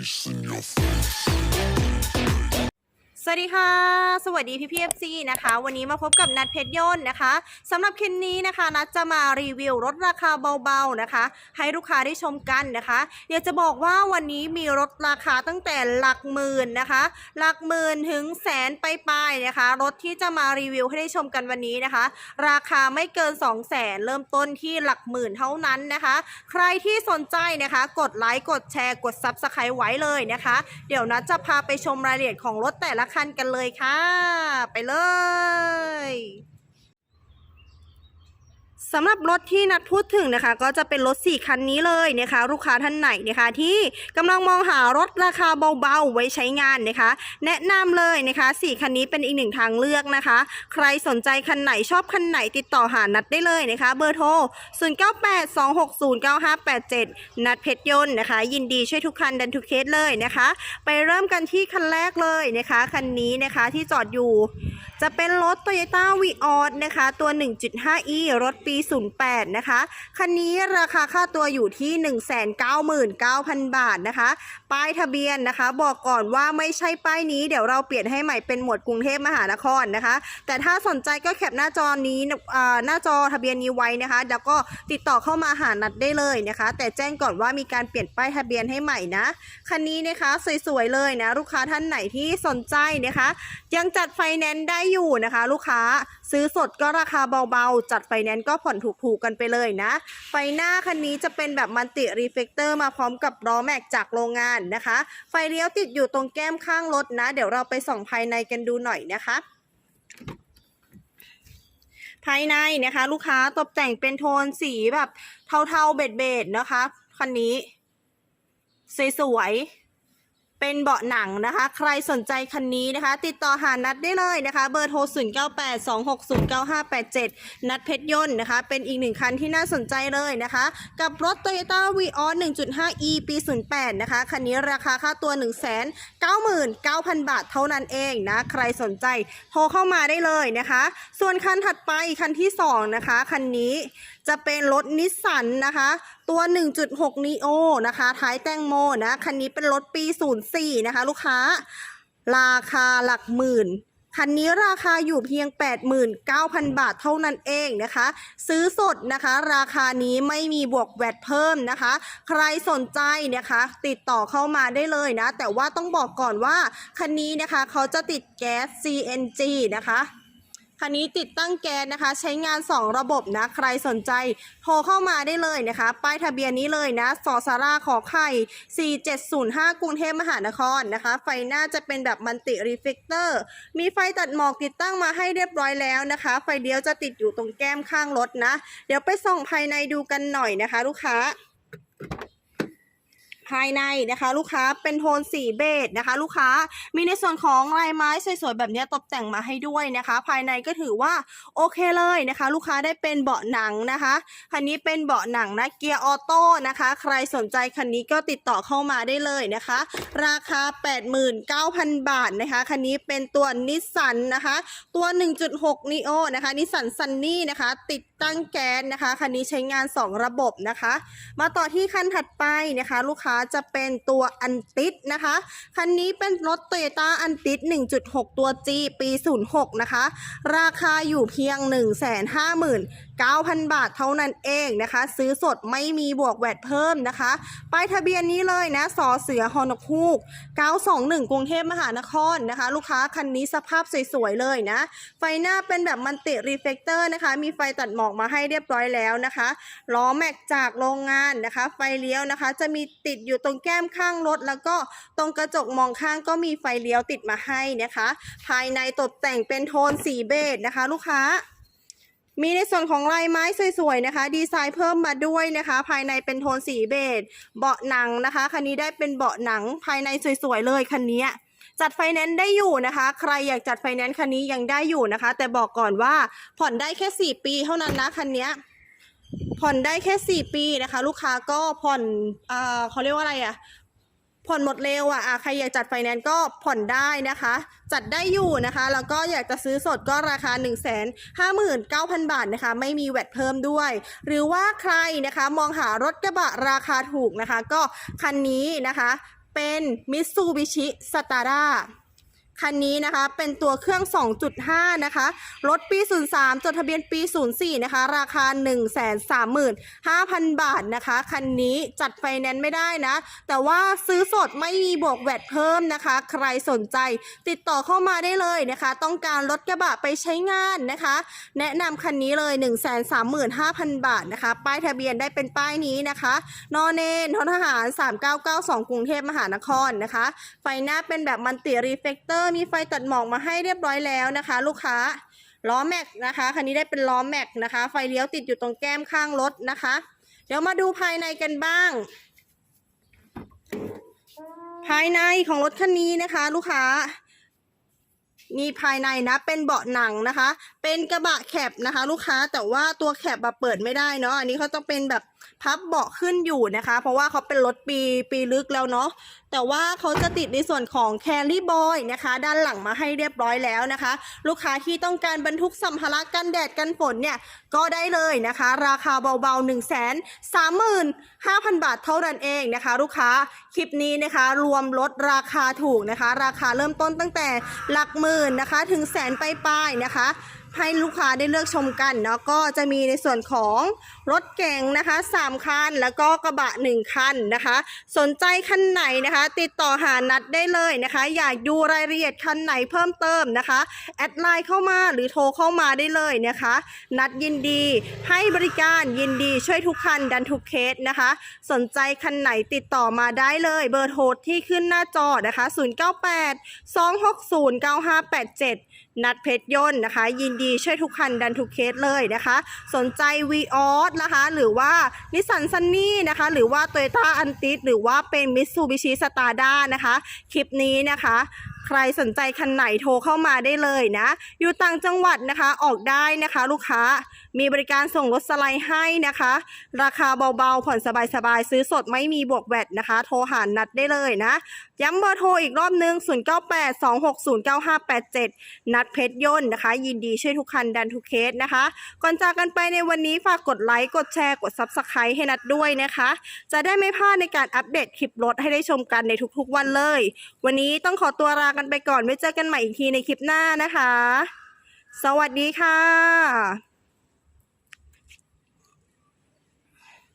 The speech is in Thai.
face in your face. สวัสดีค่ะ สวัสดีพี่พีเอฟซีนะคะ วันนี้มาพบกับนัดเพชรยนต์นะคะสำหรับคลิปนี้นะคะนัดจะมารีวิวรถราคาเบาๆนะคะ ให้ลูกค้าได้ชมกันนะคะอยากจะบอกว่าวันนี้มีรถราคาตั้งแต่หลักหมื่นนะคะ หลักหมื่นถึงแสนไปลายๆนะคะรถที่จะมารีวิวให้ได้ชมกันวันนี้นะคะ ราคาไม่เกิน 2 0 0แสนเริ่มต้นที่หลักหมื่นเท่านั้นนะคะ ใครที่สนใจนะคะ กดไลค์กดแชร์กดซับสไครต์ไว้เลยนะคะ เดี๋ยวนัดจะพาไปชมรายละเอียดของรถแต่ละคันกันเลยค่ะ ไปเลย สำหรับรถที่นัดพูดถึงนะคะ ก็จะเป็นรถ 4 คันนี้เลยนะคะ ลูกค้าท่านไหนนะคะ ที่กำลังมองหารถราคาเบาๆไว้ใช้งานนะคะ แนะนำเลยนะคะ 4 คันนี้เป็นอีกหนึ่งทางเลือกนะคะ ใครสนใจคันไหนชอบคันไหนติดต่อหานัดได้เลยนะคะ เบอร์โทร 0982609587 นัดเพชรยนต์นะคะ ยินดีช่วยทุกคันดันทุกเคสเลยนะคะ ไปเริ่มกันที่คันแรกเลยนะคะ คันนี้นะคะที่จอดอยู่ จะเป็นรถ Toyota v ีออนะคะ ตัว 1.5e รถปี 08 นะคะ คันนี้ราคาค่าตัวอยู่ที่ 199,000 บาทนะคะ ป้ายทะเบียนนะคะ บอกก่อนว่าไม่ใช่ป้ายนี้ เดี๋ยวเราเปลี่ยนให้ใหม่เป็นหมวดกรุงเทพมหานครนะคะ แต่ถ้าสนใจก็แคปหน้าจอนี้อ่าหน้าจอทะเบียนนี้ไว้นะคะ แล้วก็ติดต่อเข้ามาหานัดได้เลยนะคะ แต่แจ้งก่อนว่ามีการเปลี่ยนป้ายทะเบียนให้ใหม่นะ คันนี้นะคะสวยๆเลยนะ ลูกค้าท่านไหนที่สนใจนะคะ ยังจัดไฟแนนซ์ได้อยู่นะคะ ลูกค้าซื้อสดก็ราคาเบาๆ จัดไฟแนนซ์ก็ผ่อนถูกๆกันไปเลยนะ ไฟหน้าคันนี้จะเป็นแบบมันติรีเฟกเตอร์มาพร้อมกับล้อแม็กจากโรงงานนะคะ ไฟเลี้ยวติดอยู่ตรงแก้มข้างรถนะ เดี๋ยวเราไปส่องภายในกันดูหน่อยนะคะภายในนะคะ ลูกค้าตกแต่งเป็นโทนสีแบบเทาๆเบ็ดๆนะคะ คันนี้ สวยๆ เป็นเบาะหนังนะคะ ใครสนใจคันนี้นะคะ ติดต่อหานัดได้เลยนะคะ เบอร์โทร 0 9 8 2 6 0 9 5 8 7 นัดเพชรยนต์นะคะ เป็นอีกหนึ่งคันที่น่าสนใจเลยนะคะ กับรถ Toyota v ีออ 1.5e ปี 08 นะคะ คันนี้ราคาค่าตัว 1 9 9 0 0 0 บาทเท่านั้นเองนะ ใครสนใจโทรเข้ามาได้เลยนะคะ ส่วนคันถัดไปคันที่ 2 นะคะ คันนี้จะเป็นรถนิสสันนะคะ ตัว 1.6 neo นะคะ ท้ายแตงโมนะ คันนี้เป็นรถปี 04 นะคะ ลูกค้า ราคาหลักหมื่น คันนี้ราคาอยู่เพียง 89,000 บาทเท่านั้นเองนะคะ ซื้อสดนะคะ ราคานี้ไม่มีบวกแวดเพิ่มนะคะ ใครสนใจนะคะ ติดต่อเข้ามาได้เลยนะ แต่ว่าต้องบอกก่อนว่า คันนี้นะคะเขาจะติดแก๊ส CNG นะคะ คันนี้ติดตั้งแก๊สนะคะ ใช้งาน 2 ระบบนะใครสนใจโทรเข้ามาได้เลยนะคะ ป้ายทะเบียนนี้เลยนะสอสาราขอไข่ 4705 กรุงเทพมหานครนะคะ ไฟหน้าจะเป็นแบบมันติรีเฟกเตอร์ มีไฟตัดหมอกติดตั้งมาให้เรียบร้อยแล้วนะคะ ไฟเลี้ยวจะติดอยู่ตรงแก้มข้างรถนะ เดี๋ยวไปส่องภายในดูกันหน่อยนะคะ ลูกค้า ภายในนะคะ ลูกค้าเป็นโทนสีเบจนะคะ ลูกค้ามีในส่วนของลายไม้สวยๆแบบนี้ตกแต่งมาให้ด้วยนะคะ ภายในก็ถือว่าโอเคเลยนะคะ ลูกค้าได้เป็นเบาะหนังนะคะคันนี้เป็นเบาะหนังนะเกียร์ออโต้นะคะ ใครสนใจคันนี้ก็ติดต่อเข้ามาได้เลยนะคะ ราคา 89,000 บาทนะคะคันนี้เป็นตัวนิสสันนะคะ ตัว 1.6 neo นะคะนิสสันซันนี่นะคะ ติดตั้งแก๊สนะคะคันนี้ใช้งาน 2 ระบบนะคะ มาต่อที่คันถัดไปนะคะ ลูกค้าจะเป็นตัวอันติดนะคะ คันนี้เป็นรถโตโยต้าอันติด 1.6 ตัว G ปี 06 นะคะ ราคาอยู่เพียง 150,000 9,000 บาทเท่านั้นเองนะคะ ซื้อสดไม่มีบวกแวดเพิ่มนะคะป้ายทะเบียนนี้เลยนะสอเสือฮอนกฮูก 921 กรุงเทพมหานครนะคะ ลูกค้าคันนี้สภาพสวยๆเลยนะ ไฟหน้าเป็นแบบมันติรีเฟกเตอร์นะคะ มีไฟตัดหมอกมาให้เรียบร้อยแล้วนะคะล้อแม็กจากโรงงานนะคะ ไฟเลี้ยวนะคะ จะมีติดอยู่ตรงแก้มข้างรถ แล้วก็ตรงกระจกมองข้างก็มีไฟเลี้ยวติดมาให้นะคะ ภายในตกแต่งเป็นโทนสีเบจนะคะ ลูกค้า มีในส่วนของลายไม้สวยๆนะคะ ดีไซน์เพิ่มมาด้วยนะคะ ภายในเป็นโทนสีเบจเบาะหนังนะคะ คันนี้ได้เป็นเบาะหนังภายในสวยๆเลยคันนี้จัดไฟแนนซ์ได้อยู่นะคะ ใครอยากจัดไฟแนนซ์คันนี้ยังได้อยู่นะคะ แต่บอกก่อนว่าผ่อนได้แค่ 4 ปีเท่านั้นนะคันนี้ผ่อนได้แค่ 4 ปีนะคะ ลูกค้าก็ผ่อนอ่าเขาเรียกว่าอะไรอะ ผ่อนหมดเร็วอะอะใครอยากจัดไฟแนนซ์ก็ผ่อนได้นะคะ จัดได้อยู่นะคะ แล้วก็อยากจะซื้อสดก็ราคา 1 5 9 0 0 0 บาทนะคะ ไม่มีแวดเพิ่มด้วย หรือว่าใครนะคะมองหารถกระบะราคาถูกนะคะ ก็คันนี้นะคะ เป็นมิตซูบิชิสตาร่า คันนี้นะคะ เป็นตัวเครื่อง 2.5 นะคะ รถปี 03 จดทะเบียนปี 04 นะคะ ราคา 135,000 บาทนะคะ คันนี้จัดไฟแนนซ์ไม่ได้นะ แต่ว่าซื้อสดไม่มีบวกแวดเพิ่มนะคะ ใครสนใจติดต่อเข้ามาได้เลยนะคะ ต้องการรถกระบะไปใช้งานนะคะ แนะนำคันนี้เลย 135,000 บาทนะคะ ป้ายทะเบียนได้เป็นป้ายนี้นะคะ นอเนนททหาร 3992 กรุงเทพมหานครนะคะ ไฟหน้าเป็นแบบมันติรีเฟกเตอร์มีไฟตัดหมอกมาให้เรียบร้อยแล้วนะคะ ลูกค้าล้อแม็กนะคะคันนี้ได้เป็นล้อแม็กนะคะ ไฟเลี้ยวติดอยู่ตรงแก้มข้างรถนะคะ เดี๋ยวมาดูภายในกันบ้าง ภายในของรถคันนี้นะคะ ลูกค้านี่ภายในนะเป็นเบาะหนังนะคะ เป็นกระบะแคบนะคะ ลูกค้าแต่ว่าตัวแคบแบบเปิดไม่ได้เนาะอันนี้เขาต้องเป็นแบบ พับเบาะขึ้นอยู่นะคะ เพราะว่าเขาเป็นรถปีปีลึกแล้วเนาะแต่ว่าเขาจะติดในส่วนของแคลรี่บอยนะคะ ด้านหลังมาให้เรียบร้อยแล้วนะคะ ลูกค้าที่ต้องการบรรทุกสัมภาระกันแดดกันฝนเนี่ยก็ได้เลยนะคะ ราคาเบาๆ 1 3 5 0 0 0 บาทเท่านั้นเองนะคะ ลูกค้าคลิปนี้นะคะ รวมลดราคาถูกนะคะ ราคาเริ่มต้นตั้งแต่หลักหมื่นนะคะ ถึงแสนไปลายๆนะคะ ให้ลูกค้าได้เลือกชมกันเนาะก็จะมีในส่วนของรถเก๋งนะคะ 3 คัน แล้วก็กระบะ 1 คันนะคะ สนใจคันไหนนะคะ ติดต่อหานัดได้เลยนะคะ อยากดูรายละเอียดคันไหนเพิ่มเติมนะคะ แอดไลน์เข้ามาหรือโทรเข้ามาได้เลยนะคะ นัดยินดีให้บริการยินดีช่วยทุกคันดันทุกเคสนะคะ สนใจคันไหนติดต่อมาได้เลยเบอร์โทรที่ขึ้นหน้าจอนะคะ 098 260 9587นัดเพชรยนต์นะคะ ยินดีช่วยทุกคันดันทุกเคสเลยนะคะ สนใจ v ีออสนะคะ หรือว่านิสสันซันนี่นะคะ หรือว่า t o y ต้าอันติสหรือว่าเป็นมิ t ซูบิชิสตาร์ด้านะคะ คลิปนี้นะคะ ใครสนใจคันไหนโทรเข้ามาได้เลยนะ อยู่ต่างจังหวัดนะคะออกได้นะคะ ลูกค้ามีบริการส่งรถสไลด์ให้นะคะ ราคาเบาๆ ผ่อนสบายๆ ซื้อสดไม่มีบวกแวดนะคะ โทรหานัดได้เลยนะ ย้ำเบอร์โทรอีกรอบนึง 0982609587 นัดเพชรยนต์นะคะ ยินดีช่วยทุกคันดันทุกเคสนะคะ ก่อนจากกันไปในวันนี้ฝากกดไลค์กดแชร์กด Subscribe ให้นัดด้วยนะคะ จะได้ไม่พลาดในการอัปเดตคลิปรถให้ได้ชมกันในทุกๆวันเลย วันนี้ต้องขอตัวลากันไปก่อนไว้เจอกันใหม่อีกทีในคลิปหน้านะคะ สวัสดีค่ะ